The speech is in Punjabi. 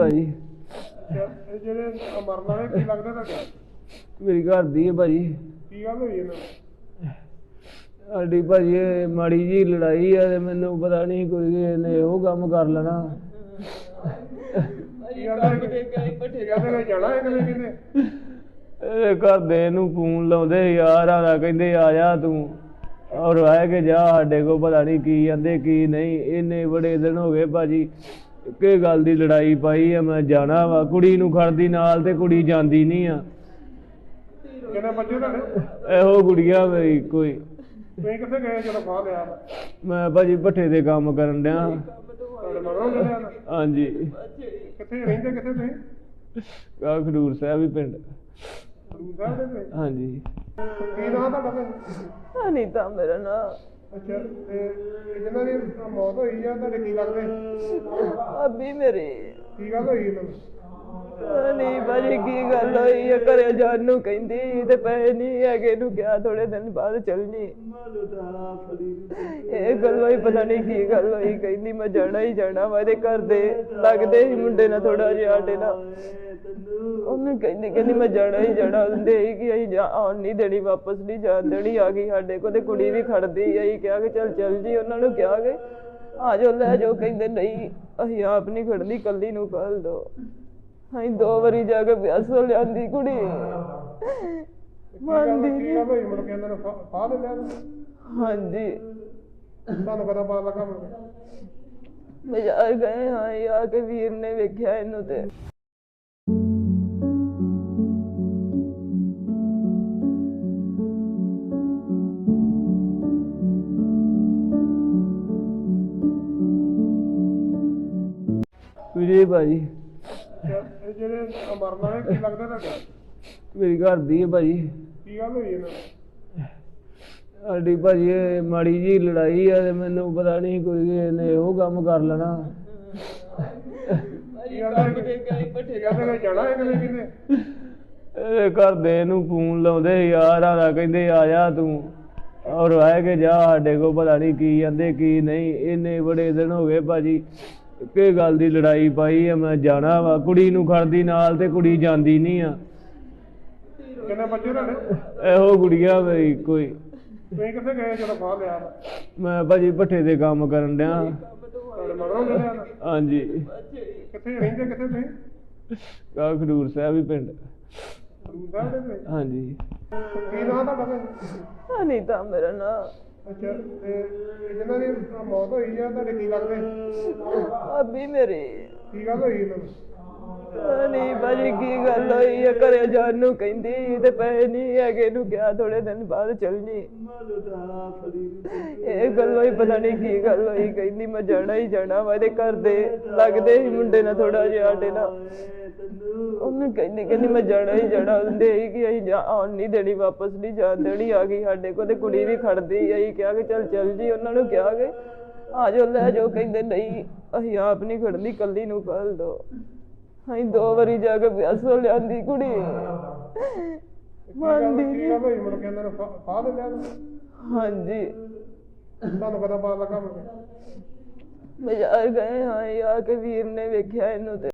ਇਹ ਜਿਹੜੇ ਮਰਨ ਵਾਲੇ ਕੀ ਲੱਗਦਾ ਤੁਹਾਡੇ? ਮੇਰੀ ਘਰ ਦੀ ਹੈ ਭਾਜੀ ਕੀ ਗੱਲ ਹੋਈ ਇਹਨਾਂ ਨੂੰ ਸਾਡੀ ਭਾਜੀ ਇਹ ਮਾੜੀ ਜੀ ਲੜਾਈ ਆ ਤੇ ਮੈਨੂੰ ਪਤਾ ਨਹੀਂ ਕੋਈ ਇਹਨੇ ਉਹ ਕੰਮ ਕਰ ਲੈਣਾ। ਕੀ ਕਹਿੰਦੇ ਕੀ ਕਹਿੰਦੇ ਨੇ ਜਾਣਾ ਇਹ ਕਹਿੰਦੇ ਘਰ ਦੇ ਨੂੰ ਫੋਨ ਲਾਉਂਦੇ ਯਾਰਾਂ ਦਾ ਕਹਿੰਦੇ ਆ ਜਾ ਤੂੰ। ਔਰ ਰਹਿ ਕੇ ਜਾ ਸਾਡੇ ਕੋ ਪਤਾ ਨਹੀਂ ਕੀ ਜਾਂਦੇ ਕੀ ਨਹੀਂ। ਇੰਨੇ ਬੜੇ ਦਿਨ ਹੋ ਗਏ ਭਾਜੀ। ਕਿ ਗੱਲ ਦੀ ਲੜਾਈ ਪਾਈ ਆ ਮੈਂ ਜਾਣਾ ਵਾ। ਕੁੜੀ ਨੂੰ ਖੜਦੀ ਨਾਲ ਤੇ ਕੁੜੀ ਜਾਂਦੀ ਨਹੀਂ ਆ। ਕਿੰਨੇ ਬੱਚੇ ਤੁਹਾਡੇ? ਇਹੋ ਗੁੜੀਆ ਮੇਰੀ ਕੋਈ। ਤੁਸੀਂ ਕਿੱਥੇ ਗਏ ਜਦੋਂ ਫਾਹ ਲਿਆ ਮੈਂ ਭਾਜੀ ਭੱਠੇ ਤੇ ਕੰਮ ਕਰਨ ਡਿਆ। ਤੁਹਾਡੇ ਹਾਂਜੀ। ਕਿੱਥੇ ਰਹਿੰਦੇ ਕਿੱਥੇ ਤੁਸੀਂ? ਆ ਖਡੂਰ ਸਾਹਿਬ ਹੀ ਪਿੰਡ। ਗੁਰੂ ਸਾਹਿਬ ਦੇ ਵਿੱਚ ਹਾਂਜੀ। ਕੀ ਨਾਮ ਤੁਹਾਡਾ ਭੈਣ? ਅਨੀਤਾ ਮੇਰਾ ਨਾਂ। ਅੱਛਾ ਤੇ ਇਹ ਜਿਹਨਾਂ ਦੀ ਮੌਤ ਹੋਈ ਆ ਤੁਹਾਡੇ ਕੀ ਲੱਗਦੇ ਅਬੀ ਮੇਰੀ। ਕੀ ਗੱਲ ਹੋਈ ਇਹਨਾਂ ਨੂੰ ਨਹੀਂ ਭਾਜੀ ਕੀ ਗੱਲ ਹੋਈ ਹੈ ਘਰੇ ਜਾਣ ਨੂੰ ਕਹਿੰਦੀ ਤੇ ਪੈਸੇ ਨਹੀਂ ਹੈਗੇ ਨੂੰ ਕਿਹਾ ਥੋੜੇ ਦਿਨ ਬਾਅਦ ਚੱਲਣੀ। ਇਹ ਗੱਲ ਹੋਈ, ਪਤਾ ਨਹੀਂ ਕੀ ਗੱਲ ਹੋਈ, ਕਹਿੰਦੀ ਮੈਂ ਜਾਣਾ ਹੀ ਜਾਣਾ ਵਾ ਇਹਦੇ ਘਰ ਦੇ। ਲੱਗਦੇ ਸੀ ਮੁੰਡੇ ਨਾਲ ਥੋੜਾ ਜਿਹਾ ਆਡੇ ਨਾਲ। ਉਹਨੂੰ ਕਹਿੰਦੀ ਕਹਿੰਦੀ ਮੈਂ ਜਾਣਾ ਹੀ ਜਾਣਾ ਹੁੰਦੇ ਹੀ ਕਿ ਅਸੀਂ ਜਾ, ਆਉਣ ਨਹੀਂ ਦੇਣੀ, ਵਾਪਸ ਨਹੀਂ ਜਾਣ ਦੇਣੀ, ਆ ਗਈ ਸਾਡੇ ਕੋਲ ਤੇ ਕੁੜੀ ਵੀ ਖੜਦੀ ਆਈ ਕਿਹਾ ਕਿ ਚੱਲ ਚੱਲ ਜੀ, ਉਹਨਾਂ ਨੂੰ ਕਿਹਾ ਕਿ ਆ ਜਾਓ, ਲੈ ਜਾਓ, ਕਹਿੰਦੇ ਨਹੀਂ, ਅਸੀਂ ਆਪ ਨਹੀਂ ਖੜਨੀ, ਕੱਲੀ ਨੂੰ ਕੱਲ ਦੋ। ਅਸੀਂ ਦੋ ਵਾਰੀ ਜਾ ਕੇ ਵਿਆਹ ਲਿਆਂਦੀ ਕੁੜੀ। ਮੰਨਦੀ ਨਹੀਂ ਗੱਲ ਹੋਈ ਮੁੜ ਕੇ ਇਹਨਾਂ ਨੂੰ ਫਾਹ ਦੇ ਲਿਆ ਹਾਂਜੀ। ਤੁਹਾਨੂੰ ਪਤਾ ਪਤਾ ਲੱਗਾ ਕੇ? ਬਾਜ਼ਾਰ ਗਏ ਹਾਂ ਆ ਕੇ ਵੀਰ ਨੇ ਵੇਖਿਆ ਇਹਨੂੰ ਤੇ। ਵੀਰੇ ਭਾਜੀ। ਅੱਛਾ, ਇਹ ਜਿਹੜੇ ਮਰਨ ਵਾਲੇ ਕੀ ਲੱਗਦਾ ਤੁਹਾਡੇ? ਮੇਰੀ ਘਰ ਦੀ ਹੈ ਭਾਜੀ। ਕੀ ਗੱਲ ਹੋਈ ਇਹਨਾਂ ਨੂੰ ਸਾਡੀ ਭਾਜੀ ਇਹ ਮਾੜੀ ਜੀ ਲੜਾਈ ਆ ਤੇ ਮੈਨੂੰ ਪਤਾ ਨਹੀਂ ਕੋਈ ਇਹਨੇ ਉਹ ਕੰਮ ਕਰ ਲੈਣਾ। ਕੀ ਜਾਣਾ ਇਹ ਘਰ ਦੇ ਨੂੰ ਫੋਨ ਲਾਉਂਦੇ ਯਾਰਾਂ ਦਾ ਕਹਿੰਦੇ ਆ ਜਾ ਤੂੰ। ਔਰ ਰਹਿ ਕੇ ਜਾ ਸਾਡੇ ਕੋ ਪਤਾ ਨਹੀਂ ਕੀ ਜਾਂਦੇ ਕੀ ਨਹੀਂ। ਇੰਨੇ ਬੜੇ ਦਿਨ ਹੋ ਗਏ ਭਾਜੀ। ਕਿ ਗੱਲ ਦੀ ਲੜਾਈ ਪਾਈ ਆ ਮੈਂ ਜਾਣਾ ਵਾ। ਕੁੜੀ ਨੂੰ ਖੜਦੀ ਨਾਲ ਤੇ ਕੁੜੀ ਜਾਂਦੀ ਨਹੀਂ ਆ। ਕਿੰਨੇ ਬੱਚੇ ਤੁਹਾਡੇ? ਇਹੋ ਗੁੜੀਆ ਮੇਰੀ ਕੋਈ ਤੁਸੀਂ ਕਿੱਥੇ ਗਏ ਜਦੋਂ ਫਾਹ ਲਿਆ? ਮੈਂ ਭਾਜੀ ਭੱਠੇ ਤੇ ਕੰਮ ਕਰਨ ਡਿਆ। ਤੁਹਾਡੇ ਮਗਰੋਂ ਹਾਂਜੀ। ਕਿੱਥੇ ਰਹਿੰਦੇ ਕਿੱਥੇ ਤੁਸੀਂ? ਆ ਖਡੂਰ ਸਾਹਿਬ ਹੀ ਪਿੰਡ। ਗੁਰੂ ਸਾਹਿਬ ਦੇ ਵਿੱਚ ਹਾਂਜੀ। ਕੀ ਨਾਮ ਤੁਹਾਡਾ ਭੈਣ? ਅਨੀਤਾ ਮੇਰਾ ਨਾਂ। ਅੱਛਾ ਤੇ ਇਹ ਜਿਹਨਾਂ ਦੀ ਮੌਤ ਹੋਈ ਆ ਤੁਹਾਡੇ ਕੀ ਲੱਗਦੇ ਅਬੀ ਮੇਰੀ ਕੀ ਗੱਲ ਹੋਈ ਇਹਨਾਂ ਨੂੰ ਨਹੀਂ ਕੀ ਗੱਲ ਹੋਈ ਹੈ? ਘਰੇ ਜਾਣ ਨੂੰ ਕਹਿੰਦੀ ਤੇ ਪੈਸੇ ਨਹੀਂ ਹੈਗੇ ਨੂੰ ਕਿਹਾ ਥੋੜੇ ਦਿਨ ਬਾਅਦ ਚੱਲਣੀ ਇਹ ਗੱਲ ਹੋਈ ਪਤਾ ਨਹੀਂ ਕੀ ਗੱਲ ਹੋਈ, ਕਹਿੰਦੀ ਮੈਂ ਜਾਣਾ ਹੀ ਜਾਣਾ ਵਾ, ਇਹਦੇ ਘਰ ਦੇ ਲੱਗਦੇ ਸੀ ਮੁੰਡੇ ਨਾਲ ਥੋੜਾ ਜਿਹਾ ਆਡੇ ਨਾਲ। ਉਹਨੂੰ ਕਹਿੰਦੀ ਕਹਿੰਦੀ ਮੈਂ ਜਾਣਾ ਹੀ ਜਾਣਾ ਹੁੰਦੇ ਹੀ ਕਿ ਅਸੀਂ ਆਉਣ ਨਹੀਂ ਦੇਣੀ, ਵਾਪਸ ਨਹੀਂ ਜਾਣ ਦੇਣੀ, ਆ ਗਈ ਸਾਡੇ ਕੋਲ ਤੇ ਕੁੜੀ ਵੀ ਖੜਦੀ ਆਈ ਕਿਹਾ ਕਿ ਚੱਲ ਚੱਲ ਜੀ, ਉਹਨਾਂ ਨੂੰ ਕਿਹਾ ਕਿ ਆ ਜਾਓ, ਲੈ ਜਾਓ, ਕਹਿੰਦੇ ਨਹੀਂ, ਅਸੀਂ ਆਪ ਨਹੀਂ ਖੜਨੀ ਕੱਲੀ ਨੂੰ ਕੱਲ ਦੋ। ਅਸੀਂ ਦੋ ਵਾਰੀ ਜਾ ਕੇ ਵਿਆਹ ਲਿਆਂਦੀ ਕੁੜੀ। ਮੰਨਦੀ ਨਹੀਂ। ਗੱਲ ਹੋਈ ਮੁੜ ਕੇ ਇਹਨਾਂ ਨੂੰ ਫਾ- ਫਾਹ ਦੇ ਲਿਆ ਹਾਂਜੀ। ਤੁਹਾਨੂੰ ਪਤਾ ਪਤਾ ਲੱਗਾ ਕੇ ਬਾਜ਼ਾਰ ਗਏ ਹਾਂ ਆ ਕੇ ਵੀਰ ਨੇ ਵੇਖਿਆ ਇਹਨੂੰ ਤੇ।